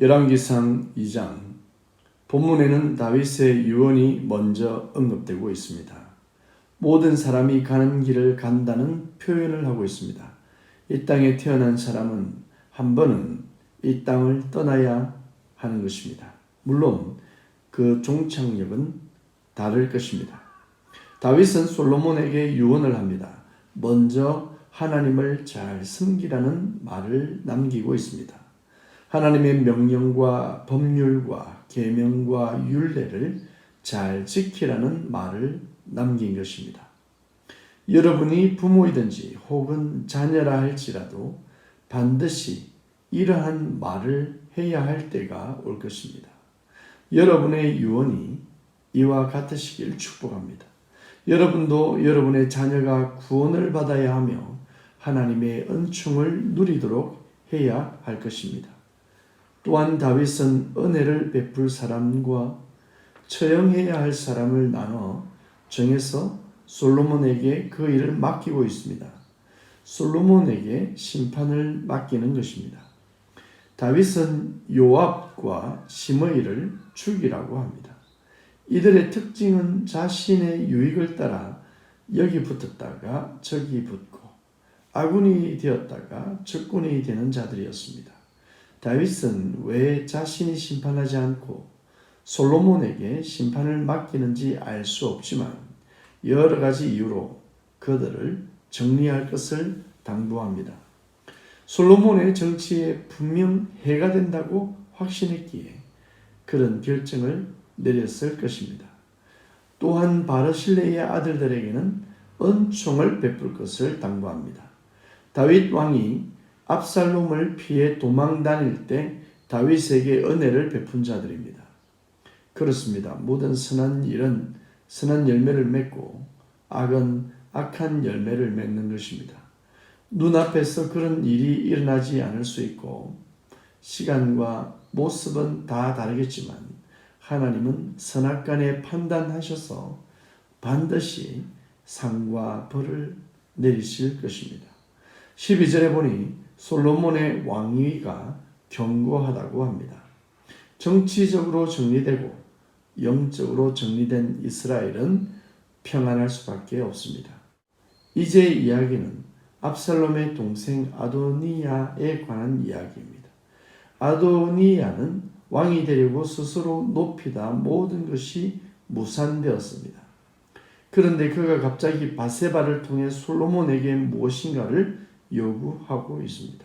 열왕기상 2장 본문에는 다윗의 유언이 먼저 언급되고 있습니다. 모든 사람이 가는 길을 간다는 표현을 하고 있습니다. 이 땅에 태어난 사람은 한 번은 이 땅을 떠나야 하는 것입니다. 물론 그 종착역은 다를 것입니다. 다윗은 솔로몬에게 유언을 합니다. 먼저 하나님을 잘 섬기라는 말을 남기고 있습니다. 하나님의 명령과 법률과 계명과 율례를 잘 지키라는 말을 남긴 것입니다. 여러분이 부모이든지 혹은 자녀라 할지라도 반드시 이러한 말을 해야 할 때가 올 것입니다. 여러분의 유언이 이와 같으시길 축복합니다. 여러분도 여러분의 자녀가 구원을 받아야 하며 하나님의 은총을 누리도록 해야 할 것입니다. 또한 다윗은 은혜를 베풀 사람과 처형해야 할 사람을 나눠 정해서 솔로몬에게 그 일을 맡기고 있습니다. 솔로몬에게 심판을 맡기는 것입니다. 다윗은 요압과 시므이를 죽이라고 합니다. 이들의 특징은 자신의 유익을 따라 여기 붙었다가 저기 붙고 아군이 되었다가 적군이 되는 자들이었습니다. 다윗은 왜 자신이 심판하지 않고 솔로몬에게 심판을 맡기는지 알 수 없지만 여러 가지 이유로 그들을 정리할 것을 당부합니다. 솔로몬의 정치에 분명 해가 된다고 확신했기에 그런 결정을 내렸을 것입니다. 또한 바르실레의 아들들에게는 은총을 베풀 것을 당부합니다. 다윗 왕이 압살롬을 피해 도망 다닐 때 다윗에게 은혜를 베푼 자들입니다. 그렇습니다. 모든 선한 일은 선한 열매를 맺고 악은 악한 열매를 맺는 것입니다. 눈앞에서 그런 일이 일어나지 않을 수 있고 시간과 모습은 다 다르겠지만 하나님은 선악간에 판단하셔서 반드시 상과 벌을 내리실 것입니다. 12절에 보니 솔로몬의 왕위가 견고하다고 합니다. 정치적으로 정리되고 영적으로 정리된 이스라엘은 평안할 수밖에 없습니다. 이제 이야기는 압살롬의 동생 아도니아에 관한 이야기입니다. 아도니아는 왕이 되려고 스스로 높이다 모든 것이 무산되었습니다. 그런데 그가 갑자기 바세바를 통해 솔로몬에게 무엇인가를 요구하고 있습니다.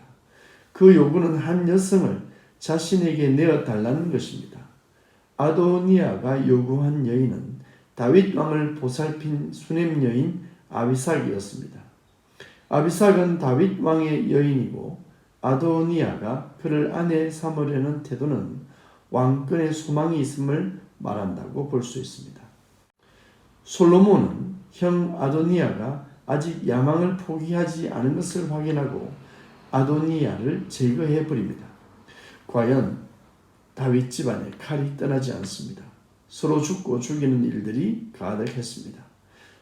그 요구는 한 여성을 자신에게 내어 달라는 것입니다. 아도니아가 요구한 여인은 다윗 왕을 보살핀 수냄 여인 아비삭이었습니다. 아비삭은 다윗 왕의 여인이고 아도니아가 그를 아내 삼으려는 태도는 왕권의 소망이 있음을 말한다고 볼 수 있습니다. 솔로몬은 형 아도니아가 아직 야망을 포기하지 않은 것을 확인하고 아도니아를 제거해 버립니다. 과연 다윗 집안에 칼이 떠나지 않습니다. 서로 죽고 죽이는 일들이 가득했습니다.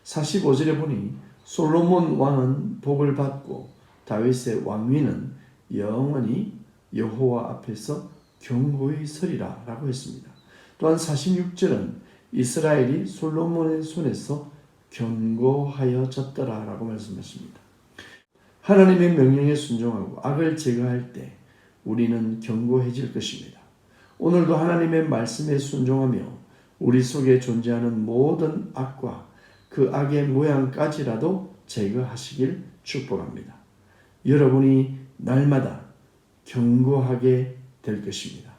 45절에 보니 솔로몬 왕은 복을 받고 다윗의 왕위는 영원히 여호와 앞에서 경고히 서리라 라고 했습니다. 또한 46절은 이스라엘이 솔로몬의 손에서 견고하여졌더라 라고 말씀하십니다. 하나님의 명령에 순종하고 악을 제거할 때 우리는 견고해질 것입니다. 오늘도 하나님의 말씀에 순종하며 우리 속에 존재하는 모든 악과 그 악의 모양까지라도 제거하시길 축복합니다. 여러분이 날마다 견고하게 될 것입니다.